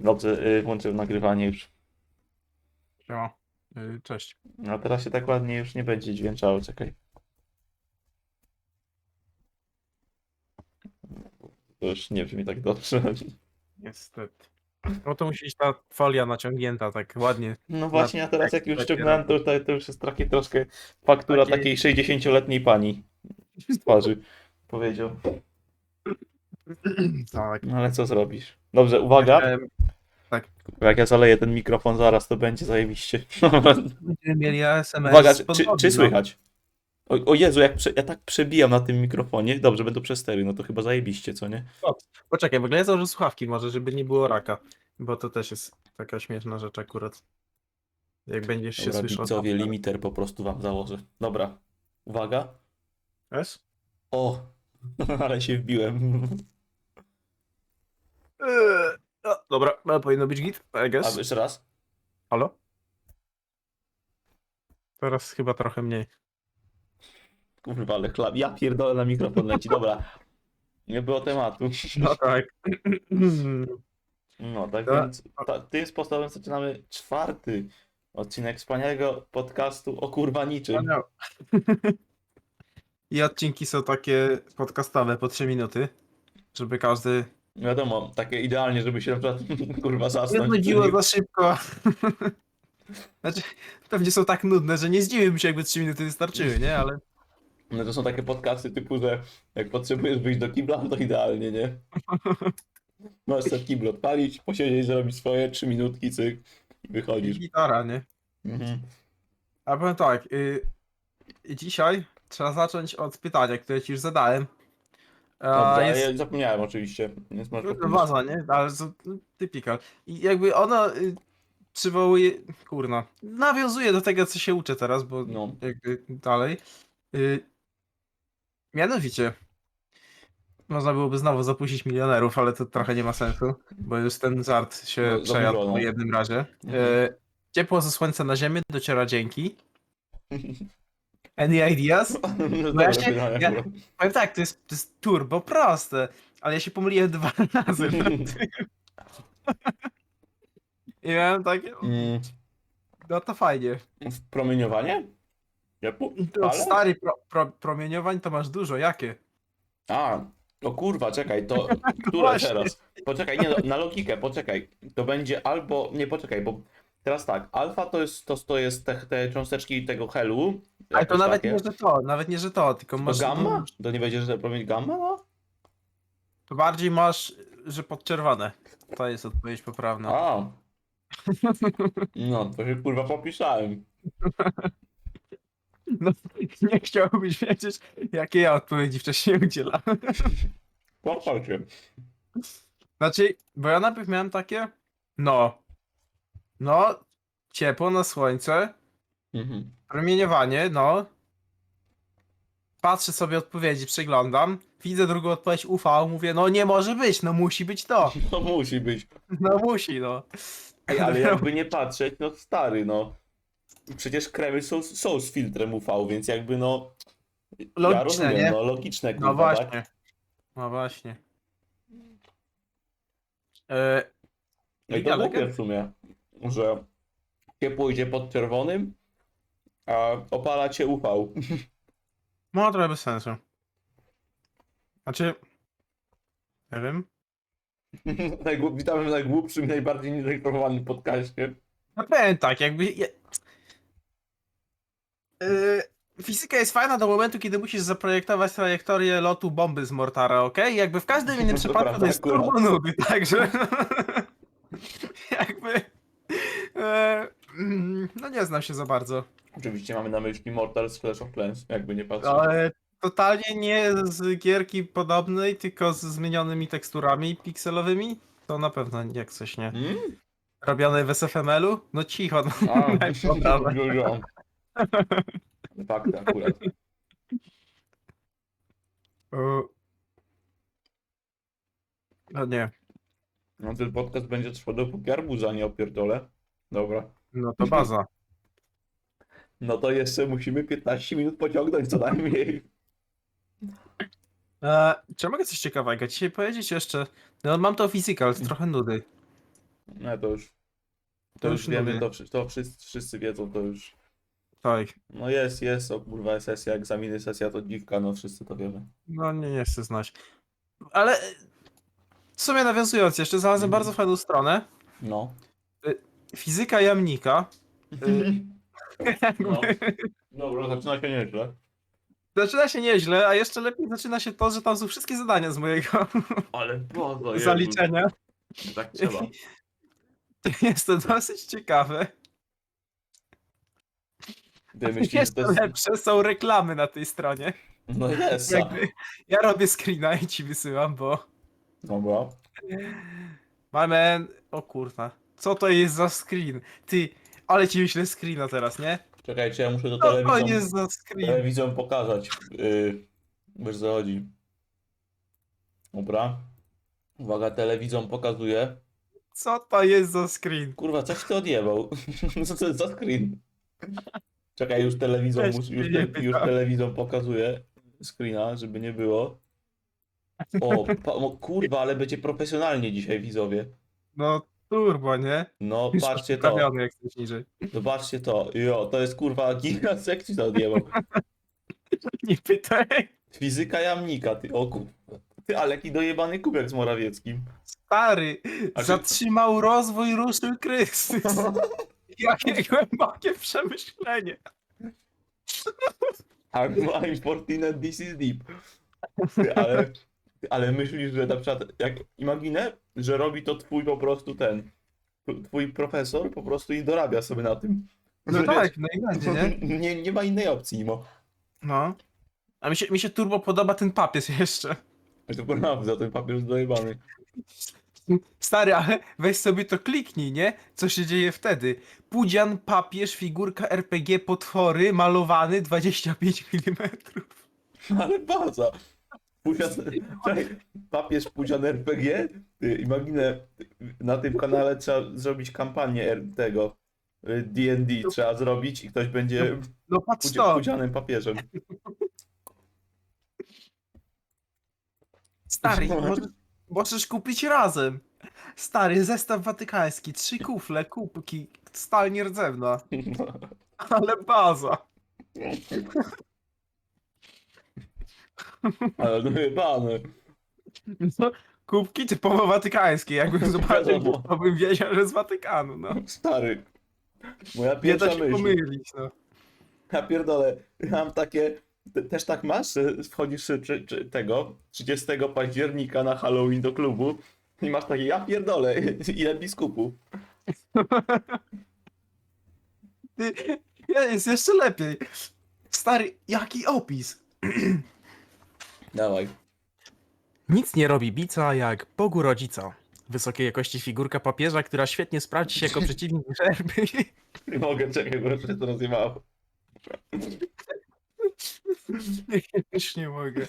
Dobrze, y, włączyłem nagrywanie już. Siema. Y, Cześć. A teraz się tak ładnie już nie będzie dźwięczało, czekaj. To już nie brzmi tak dobrze. Niestety. No to musi być ta folia naciągnięta tak ładnie. No właśnie, a teraz jak już ściągnąłem, to, to, to już jest takie troszkę faktura Takie- takiej 60-letniej pani z twarzy. Powiedział. Tak. No ale co zrobisz? Dobrze, uwaga. Em, Jak ja zaleję ten mikrofon zaraz, to będzie zajebiście. Będziemy mieli ASMR Uwaga, czy, podwodny, czy no. słychać? O, o Jezu, jak prze, ja tak przebijam na tym mikrofonie. Dobrze, będą przestery, no to chyba zajebiście, co nie? Poczekaj, w ogóle ja założę słuchawki może, żeby nie było raka. Bo to też jest taka śmieszna rzecz akurat. Jak będziesz się Dobra, słyszał. widzowie, limiter po prostu wam założę. Dobra, uwaga. Wiesz? O, ale się wbiłem. Eee, o, dobra, no, powinno być git, I A guess. jeszcze raz. Halo? Teraz chyba trochę mniej. Kurwa, ale chlap. Ja pierdolę na mikrofon leci. Dobra. Nie było tematu. No tak. No, tak Dobra. więc ta, tym sposobem zaczynamy czwarty odcinek wspaniałego podcastu o kurwa niczym. No. I odcinki są takie podcastowe po 3 minuty, żeby każdy Wiadomo, takie idealnie, żeby się na przykład kurwa nie zasnąć. nudziło za szybko. Znaczy, pewnie są tak nudne, że nie zdziwiłbym się, jakby 3 minuty wystarczyły, nie? Ale No to są takie podcasty typu, że jak potrzebujesz wyjść do kibla, to idealnie, nie? Możesz sobie kibel odpalić, posiedzieć, zrobić swoje trzy minutki, cyk i wychodzisz. gitara, nie? Mhm. A powiem tak, y, dzisiaj trzeba zacząć od pytania, które ci już zadałem. A, Dobrze, jest ja zapomniałem oczywiście. Więc możesz No, Waza, nie? Ale to no, typical. I jakby ona y, przywołuje, kurna, nawiązuje do tego, co się uczę teraz, bo No. jakby dalej. Y, mianowicie, można byłoby znowu zapuścić milionerów, ale to trochę nie ma sensu, bo już ten żart się No, przejadł po jednym razie. Mhm. Y, ciepło ze słońca na ziemię dociera dzięki. Any ideas? No ja się- ja-. Powiem tak, to jest, to jest turbo proste, ale ja się pomyliłem dwa razy. I miałem takie, Mm, no to fajnie. promieniowanie? Ja pu- To ale? stary pro, pro, promieniowań to masz dużo, jakie? A, o kurwa, czekaj, to które Właśnie. teraz? Poczekaj, nie, no, na logikę, poczekaj. To będzie albo, nie, poczekaj, bo teraz tak, alfa to jest, to, to jest te, te cząsteczki tego helu. Ale to jakieś nawet takie. nie, że to, nawet nie, że to, tylko To masz... gamma? To nie będzie, że promień gamma, no? To bardziej masz, że podczerwone. To jest odpowiedź poprawna. A. No, to się kurwa popisałem. No, nie chciałbyś wiedzieć, jakie ja odpowiedzi wcześniej udzielałem. Się. Znaczy, bo ja najpierw miałem takie, no, no, ciepło na słońce, Mhm. Promieniowanie, no. Patrzę sobie odpowiedzi, przeglądam. Widzę drugą odpowiedź UV, mówię, no nie może być, no musi być to. To musi być. No musi, no. Ej, ale jakby nie patrzeć, no stary, no. Przecież kremy są, są z filtrem UV, więc jakby no. ja Logiczne, rozumiem, nie? no logiczne kurwa, No właśnie. Tak? No właśnie. E, No i I to głupie w sumie, że ciepło idzie pod czerwonym, a opala cię UV. no trochę bez sensu. Znaczy, nie wiem. Najgłu- Witamy w najgłupszym, najbardziej niezreklamowanym podcaście. No powiem tak, jakby... Je... Yy, fizyka jest fajna do momentu, kiedy musisz zaprojektować trajektorię lotu bomby z Mortara, ok? Jakby w każdym innym To przypadku prawda to jest akurat. turbo nudy, także... jakby... E, mm, no nie znam się za bardzo. Oczywiście mamy na myśli Mortal z Clash of Clans, jakby nie patrzeć. Ale totalnie nie z gierki podobnej, tylko z zmienionymi teksturami pikselowymi. To na pewno jak coś nie. Mm? Robione w SFML-u? No cicho, no. A, Daj poprawę. dużo. Fakt akurat. O. No nie, No ten podcast będzie trwał dopóki arbuza nie opierdolę. Dobra. no to baza. No to jeszcze musimy 15 minut pociągnąć co najmniej. E, czy ja mogę coś ciekawego dzisiaj powiedzieć jeszcze? No mam to physical, trochę nudy. No to już. To, To już już wiemy, to, wszy- to wszyscy, wszyscy wiedzą, to już. Tak. No jest, jest, o kurwa, sesja, egzaminy, sesja to dziwka, no wszyscy to wiemy. No nie, nie chcę znać. Ale e, w sumie nawiązując jeszcze, znalazłem Mhm. bardzo fajną stronę. No. Fizyka jamnika. Y, No. Dobra, zaczyna się nieźle. Zaczyna się nieźle, a jeszcze lepiej zaczyna się to, że tam są wszystkie zadania z mojego Ale bardzo zaliczenia. Tak trzeba. Jest to dosyć ciekawe. Ty myślisz, że Jeszcze to jest... lepsze są reklamy na tej stronie. No jest. a- Jakby, ja robię screena i ci wysyłam, bo Dobra. mamy... O kurwa. Co to jest za screen? Ty, ale ci myślę screena teraz, nie? Czekajcie, ja muszę do Co to telewizji. jest za screen? Telewizją pokazać. Yy, wiesz co chodzi. Dobra. Uwaga, telewizją pokazuje. Co to jest za screen? Kurwa, coś ty odjebał. Co to jest za screen? Czekaj, już telewizją, mus, mnie już, nie te, już pytam. telewizją pokazuje screena, żeby nie było. O, pa, o, kurwa, ale będzie profesjonalnie dzisiaj widzowie. No turbo, nie? No, Już patrzcie to. ustawiony jak niżej. Zobaczcie to. Jo, to jest kurwa giga sekcji to odjebał. Nie pytaj. Fizyka jamnika, ty, o kurwa. Ty, ale jaki dojebany kubek z Morawieckim. Stary, A czy- zatrzymał rozwój, ruszył kryzys. Jakie głębokie przemyślenie. I'm, I'm 14 and this is deep. Ty, ale, ale myślisz, że na przykład, jak imaginę, że robi to twój po prostu ten, tw- twój profesor po prostu i dorabia sobie na tym. No Że tak, wiesz, no i będzie, nie? nie? Nie ma innej opcji, mimo. No. A mi się, mi się turbo podoba ten papież jeszcze. To prawda, ten papier jest dojebany. Stary, ale weź sobie to kliknij, nie? Co się dzieje wtedy? Pudzian, papież, figurka RPG, potwory, malowany, 25 mm. Ale baza. Puzian, czekaj, papież Puzian RPG. Ty, Imaginę, na tym kanale trzeba zrobić kampanię R- tego y, D&D trzeba zrobić i ktoś będzie No patrz Pudzie- to, Pudzianem papieżem. stary, możesz, możesz kupić razem. Stary, zestaw watykański, trzy kufle, kubki, stal nierdzewna. Ale baza. Ale dojebane. No, kubki typowo watykańskie. Jakbym zobaczył, Wiadomo. to bym wiedział, że z Watykanu, no. Stary. Moja Nie da pierwsza się myśl. pomylić, no. Ja pierdolę, ja mam takie... Te, też tak masz, że wchodzisz czy, czy, tego 30 października na Halloween do klubu i masz takie, ja pierdolę, ile biskupów. Ty, jest jeszcze lepiej. Stary, jaki opis? Dawaj. Nic nie robi bica jak Bogu rodzica. Wysokiej jakości figurka papieża, która świetnie sprawdzi się jako przeciwnik żerby. Nie mogę, czekaj, bo się to rozjebało. Już nie mogę.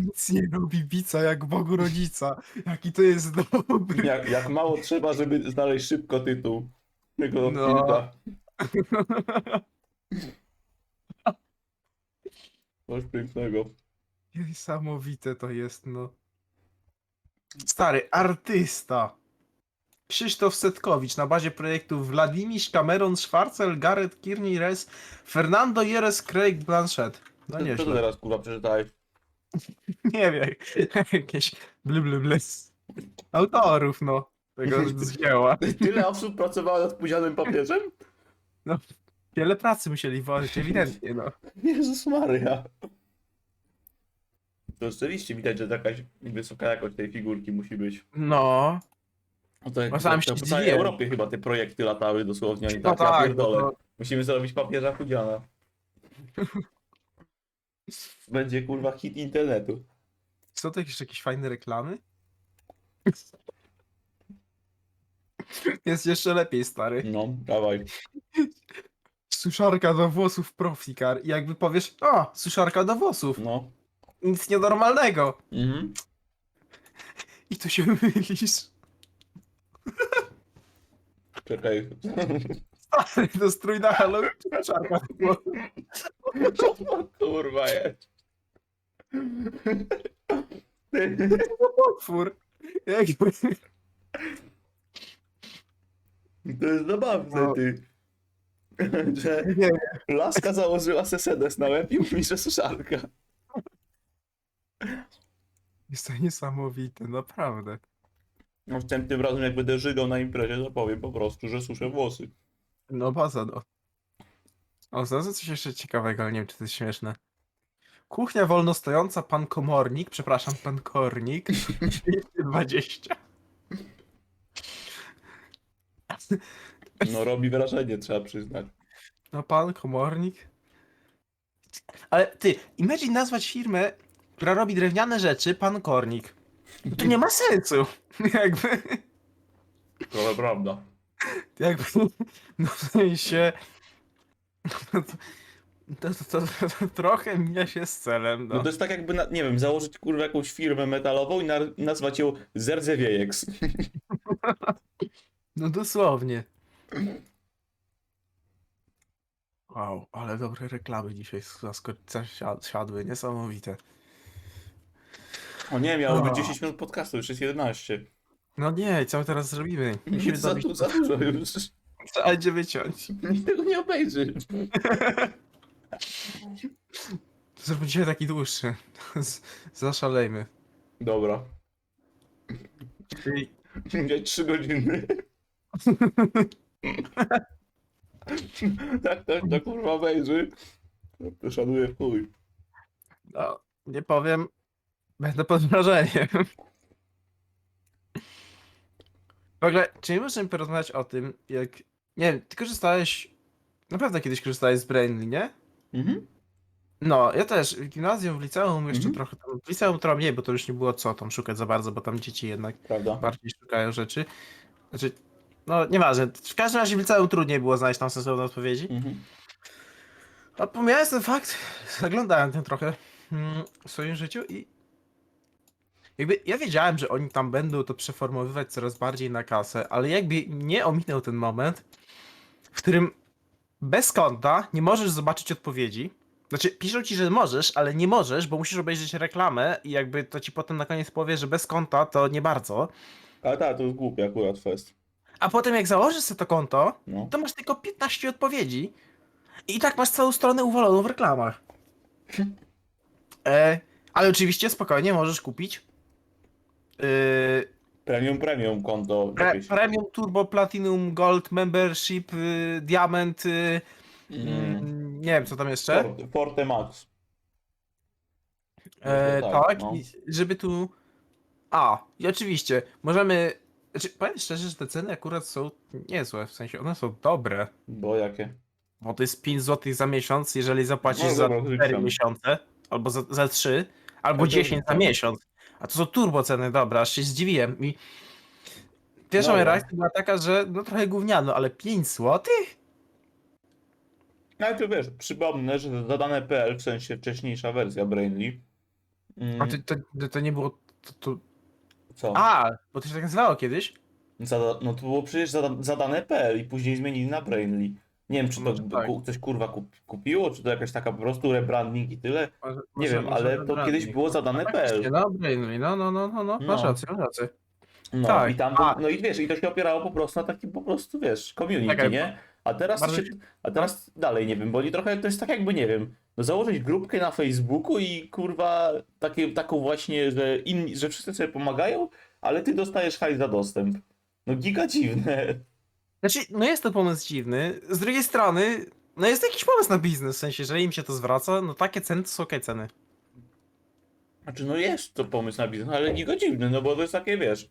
Nic nie robi bica jak Bogu rodzica. Jaki to jest dobry. Jak, jak mało trzeba, żeby znaleźć szybko tytuł tego No. odcinka. Coś pięknego. Niesamowite to jest, no. Stary, artysta. Krzysztof Setkowicz na bazie projektów Wladimir Cameron, Schwarzel, Gareth Kearney, Res, Fernando Jerez, Craig Blanchett. No Co, co ty teraz kurwa przeczytałeś? Nie wiem, jakieś blu. Autorów, no. Tego dzieła. Tyle osób pracowało nad puzianym papieżem? Wiele pracy musieli włożyć, ewidentnie, no. Jezus Maria. To rzeczywiście widać, że jakaś wysoka jakość tej figurki musi być. No. No to jak No sam to się po całej zdziwiłem. Europie chyba te projekty latały dosłownie. Oni No tak, ja tak, pierdolę. no to- Musimy zrobić papieża chudziana. Będzie kurwa hit internetu. Są to jeszcze jakieś fajne reklamy? Jest jeszcze lepiej, stary. No, dawaj. Suszarka do włosów Proficar. I jakby powiesz, o, suszarka do włosów. No. Nic nienormalnego. Mhm. I tu się mylisz. Czekaj. Stary, to strój na Halloween czy włosów? Co to kurwa jest? Potwór. Jakby... To jest zabawne, No. ty. Że Nie, laska założyła sesedes na łeb i mówi, że suszarka. Jest to niesamowite, naprawdę. Następnym razem, jak będę żygał na imprezie, to powiem po prostu, że suszę włosy. No baza, no. O, znalazłem coś jeszcze ciekawego, ale nie wiem, czy to jest śmieszne. Kuchnia wolno stojąca, pan komornik, przepraszam, pan kornik, 220. No robi wrażenie, trzeba przyznać. No pan komornik. Ale ty, imagine nazwać firmę, która robi drewniane rzeczy, pan kornik. To nie ma sensu. Jakby, To prawda. jakby, no w sensie, no to, to, to, to, to trochę mija się z celem, No no. to jest tak jakby, na, nie wiem, założyć kurwa jakąś firmę metalową i na, nazwać ją Zerdzewiejeks. No dosłownie. Wow, ale dobre reklamy dzisiaj zasko- zasiad- siadły, niesamowite. O nie, miało być O. 10 minut podcastu, już jest 11. No nie, co my teraz zrobimy? Musimy za, zrobić, du- za dużo już. trzeba będzie wyciąć. Nikt tego nie obejrzy. Zrobimy dzisiaj taki dłuższy. Z- Zaszalejmy. Dobra. Czyli Mieć 3 godziny. tak, tak, to kurwa obejrzy. To szanuję w chuj. No, nie powiem. Będę pod wrażeniem. W ogóle, czy nie możemy porozmawiać o tym, jak. Nie wiem, ty korzystałeś. Naprawdę kiedyś korzystałeś z Brainly, nie? Mhm. No, ja też. W gimnazjum, w liceum jeszcze Mhm. trochę tam. W liceum trochę mniej, bo to już nie było co tam szukać za bardzo, bo tam dzieci jednak Prawda. bardziej szukają rzeczy. Znaczy, no nieważne. W każdym razie w liceum trudniej było znaleźć tam sensowne odpowiedzi. Mhm. A pomijając ten fakt, zaglądałem ten trochę mm, w swoim życiu i jakby ja wiedziałem, że oni tam będą to przeformowywać coraz bardziej na kasę, ale jakby nie ominął ten moment, w którym bez konta nie możesz zobaczyć odpowiedzi. Znaczy, piszą ci, że możesz, ale nie możesz, bo musisz obejrzeć reklamę i jakby to ci potem na koniec powie, że bez konta to nie bardzo. Ale tak, to jest głupie akurat fest. A potem jak założysz sobie to konto, No. to masz tylko 15 odpowiedzi i tak masz całą stronę uwaloną w reklamach. E, ale oczywiście spokojnie możesz kupić e, Premium, premium konto pre, jakieś. Premium Turbo Platinum Gold Membership y, Diamond y, Mm. mm, nie wiem co tam jeszcze. Forte, Forte Max. E, tak, tak, no. i żeby tu. A, i oczywiście możemy. Znaczy, powiem szczerze, że te ceny akurat są niezłe, w sensie one są dobre. Bo jakie? Bo to jest 5 zł za miesiąc, jeżeli zapłacisz No za dobra, 4 zliczam. miesiące, albo za, za 3, albo Ja to 10 za miesiąc. A to są turbo ceny, dobra, aż się zdziwiłem. I pierwsza moja Dobra. reakcja była taka, że no trochę gówniano, ale 5 zł? No ale to wiesz, przypomnę, że zadane.pl, w sensie wcześniejsza wersja Brainly. Mm, A to, to, to, to nie było. To, to... co? A, bo to się tak nazywało kiedyś? Zada, no to było przecież zada, zadane.pl i później zmienili na Brainly. Nie wiem, czy to Może tak. ku, coś kurwa kup, kupiło, czy to jakaś taka po prostu rebranding i tyle. Może, Nie może- wiem, może ale to kiedyś było zadane.pl. Faktycznie, No, Brainly, no, no, no, no, no, masz No. rację, masz rację. No Tak. i tam, A. no i wiesz, i to się opierało po prostu na takim po prostu, wiesz, community, Czekaj, nie? A teraz, bardzo się, się- a teraz dalej nie wiem, bo oni trochę, to jest tak jakby, nie wiem, no założyć grupkę na Facebooku i kurwa takie, taką właśnie, że inni, że wszyscy sobie pomagają, ale ty dostajesz hajs za dostęp. No giga dziwne. Znaczy, no jest to pomysł dziwny. Z drugiej strony, no jest to jakiś pomysł na biznes, w sensie, jeżeli im się to zwraca, no takie ceny to są okej ceny. Znaczy, no jest to pomysł na biznes, ale giga dziwny, no bo to jest takie, wiesz,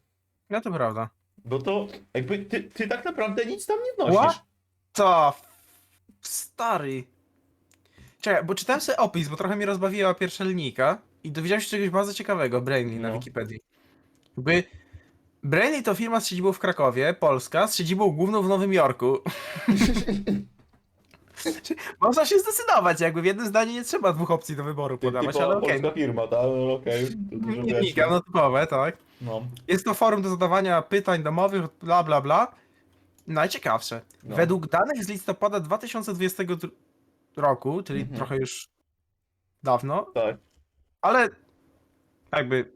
No to prawda. bo to jakby ty, ty tak naprawdę nic tam nie wnosisz. What? To stary. Czekaj, bo czytałem sobie opis, bo trochę mnie rozbawiła pierwsza linijka i dowiedziałem się czegoś bardzo ciekawego, Brainly na No. Wikipedii. Jakby Brainly to firma z siedzibą w Krakowie, Polska, z siedzibą główną w Nowym Jorku. Można się zdecydować, jakby w jednym zdaniu nie trzeba dwóch opcji do wyboru podawać, Typowa ale okej. polska firma, tak? No, okej. To dużo wiesz, wnikam, no typowe, tak. No. Jest to forum do zadawania pytań domowych, bla bla bla. Najciekawsze. No. Według danych z listopada 2020 dr- roku, czyli Mhm. trochę już dawno, Tak, ale jakby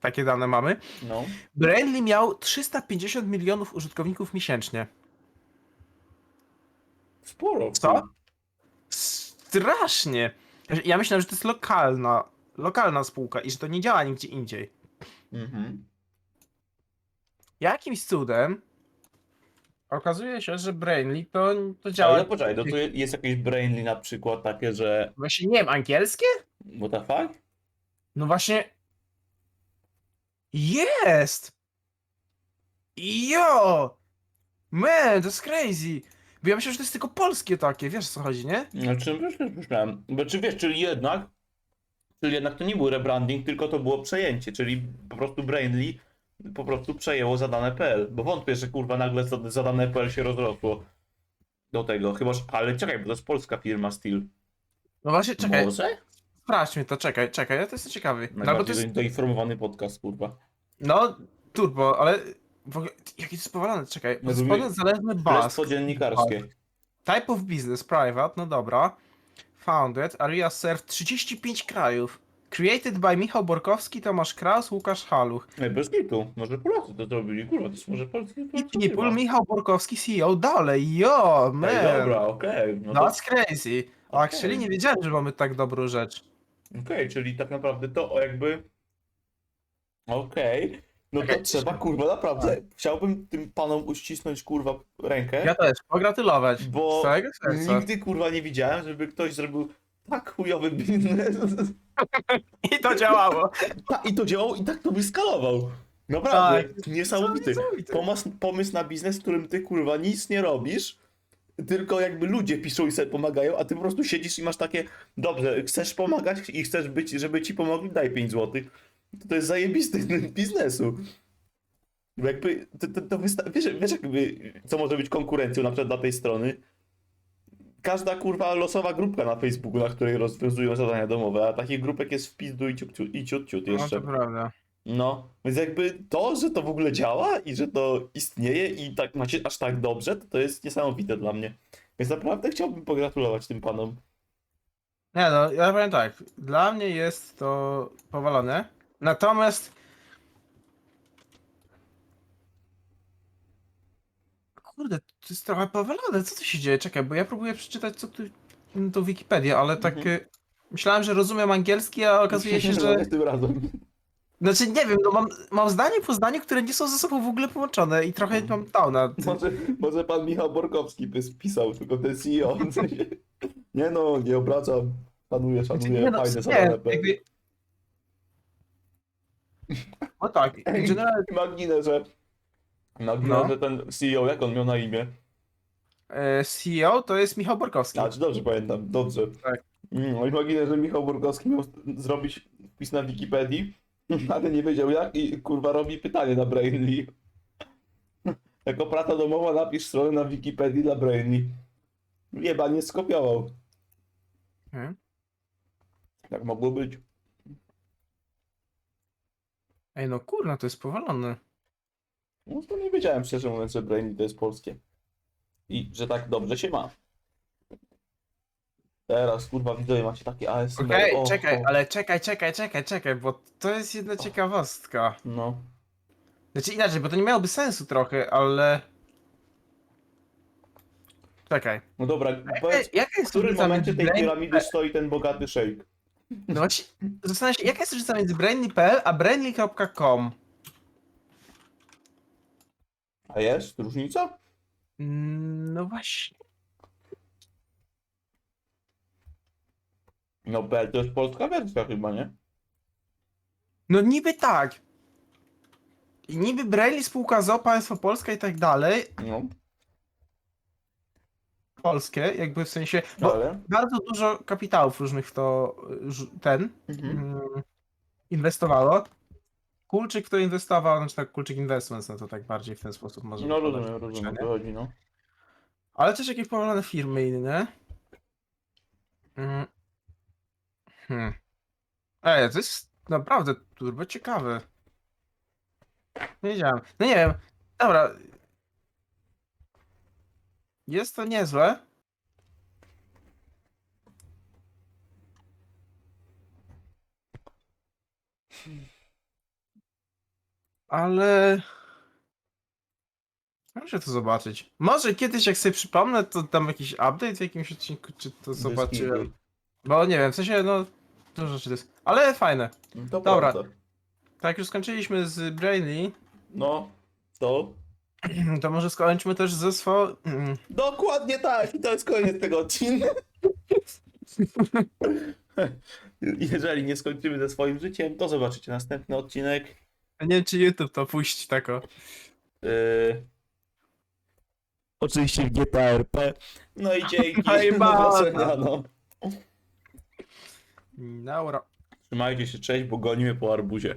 takie dane mamy. no. Brainly miał 350 milionów użytkowników miesięcznie. Sporo. Co? Strasznie. Ja myślałem, że to jest lokalna, lokalna spółka i że to nie działa nigdzie indziej. Mhm. Jakimś cudem okazuje się, że Brainly to, to działa. Ale poczekaj, to tu jest jakieś Brainly na przykład takie, że Właśnie nie wiem, angielskie? what the fuck? No właśnie. Jest! Jo! Man, to jest crazy! Bo ja myślałem, że to jest tylko polskie takie, wiesz o co chodzi, nie? Znaczy, wiesz, też myślałem. Bo czy wiesz, czyli jednak, czyli jednak to nie był rebranding, tylko to było przejęcie, czyli po prostu Brainly po prostu przejęło zadane.pl, bo wątpię, że kurwa nagle zad- zadane.pl się rozrosło do tego, chyba, że, ale czekaj, bo to jest polska firma Steel. No właśnie, czekaj, Może? Sprawdźmy to, czekaj, czekaj, ja to jestem ciekawy. No, bo to Najbardziej jest, doinformowany podcast, kurwa. no, turbo, ale w ogóle, jaki to jest powalony, czekaj, No mi- zależny Bask. Dziennikarskie. Type of business, private, no dobra. Founded, area served 35 krajów. Created by Michał Borkowski, Tomasz Kraus, Łukasz Haluch. Ej, bez kitu, może Polacy to zrobili, kurwa, to jest może polski I people. Michał Borkowski, CEO, dalej, yo, man. Ej, dobra, okej, no to That's crazy. Actually, nie wiedziałem, że mamy tak dobrą rzecz. Okej, czyli tak naprawdę to o jakby. Okej. No to Okej. trzeba, kurwa, naprawdę. Chciałbym tym panom uścisnąć, kurwa, rękę. Ja też, pogratulować. Bo Z całego serca. Nigdy, kurwa, nie widziałem, żeby ktoś zrobił tak chujowy biznes. I to działało. Ta, I to działało i tak to wyskalował. Naprawdę, niesamowity. Niesamowite. Pomysł, pomysł na biznes, w którym ty, kurwa, nic nie robisz, tylko jakby ludzie piszą i sobie pomagają, a ty po prostu siedzisz i masz takie, dobrze, chcesz pomagać i chcesz być, żeby ci pomogli, daj 5 zł. To, to jest zajebisty biznesu. Bo jakby, to, to, to wysta- wiesz, wiesz jakby, co może być konkurencją na przykład dla tej strony? Każda kurwa losowa grupka na Facebooku, na której rozwiązują zadania domowe, a takich grupek jest w pizdu i ciut, ciut, i ciut, ciut No jeszcze. to prawda. No, więc jakby to, że to w ogóle działa i że to istnieje i tak macie aż tak dobrze, to, to jest niesamowite dla mnie. Więc naprawdę chciałbym pogratulować tym panom. Nie no, ja powiem tak. Dla mnie jest to powalone. Natomiast. Kurde, to jest trochę powalone. Co tu się dzieje? Czekaj, bo ja próbuję przeczytać, co tu. To Wikipedia, ale tak. Mhm. y, Myślałem, że rozumiem angielski, a okazuje się, że. Nie tym razem. Znaczy, nie wiem, no mam, mam zdanie po zdaniu, które nie są ze sobą w ogóle połączone i trochę mam downa. Może, może pan Michał Borkowski by spisał, tylko ten CEO. w sensie, Nie no, nie obracam. Szanuję, Znaczy, szanuję, no, fajne zadane. jakby... No tak, Ej, że... Maginę, No. że ten CEO, jak on miał na imię? e, CEO to jest Michał Borkowski. A, czy dobrze pamiętam, dobrze. Tak. Mm, No i że Michał Borkowski miał zrobić wpis na Wikipedii, ale nie wiedział jak i kurwa robi pytanie na Brainly. Jako praca domowa napisz stronę na Wikipedii dla Brainly. Jeba nie skopiował. Hmm. Tak mogło być. Ej, no kurna, to jest powalone. No to nie wiedziałem szczerze mówiąc, że Brainly to jest polskie. I że tak dobrze się ma. Teraz kurwa widzowie macie takie ASMR. Okej, o, czekaj, o. ale czekaj, czekaj, czekaj, czekaj, bo to jest jedna ciekawostka. No. Znaczy inaczej, bo to nie miałoby sensu trochę, ale... Czekaj. No dobra, Jaka, powiedz, jaka w jest którym różnica momencie między tej Brain... piramidy stoi ten bogaty szejk? No właśnie, zastanawiam się, jaka jest różnica między brainly.pl a brainly.com? A jest różnica? Mm, No właśnie. No PL to jest polska wersja chyba, nie? No niby tak. I niby Braille, spółka ZO, państwo polskie i tak dalej, No, polskie, jakby w sensie, bo ale... bardzo dużo kapitałów różnych w to ż- ten Mhm. mm, inwestowało. Kulczyk w to inwestował, znaczy tak Kulczyk Investments, no to tak bardziej w ten sposób może No rozumiem, rozumiem o co chodzi, no. Ale też jakieś powolone firmy inne. Mm. Hmm. Ej, to jest naprawdę turbo ciekawe. Nie wiedziałem. No nie wiem. Dobra. Jest to niezłe. Ale. Muszę to zobaczyć. Może kiedyś jak sobie przypomnę, to dam jakiś update w jakimś odcinku, czy to zobaczyłem. Bo nie wiem, w sensie no, dużo rzeczy to jest. Ale fajne. To Dobra. prawda. Tak, już skończyliśmy z Brainly, No, to... to może skończmy też ze swo... mm, Dokładnie tak i to jest koniec tego odcinka. Jeżeli nie skończymy ze swoim życiem, to zobaczycie następny odcinek. Nie wiem, czy YouTube to puści tako. Yy... Oczywiście w GTA RP. No i dzięki. No i Do zobaczenia, no. Trzymajcie się, cześć, bo gonimy po arbuzie.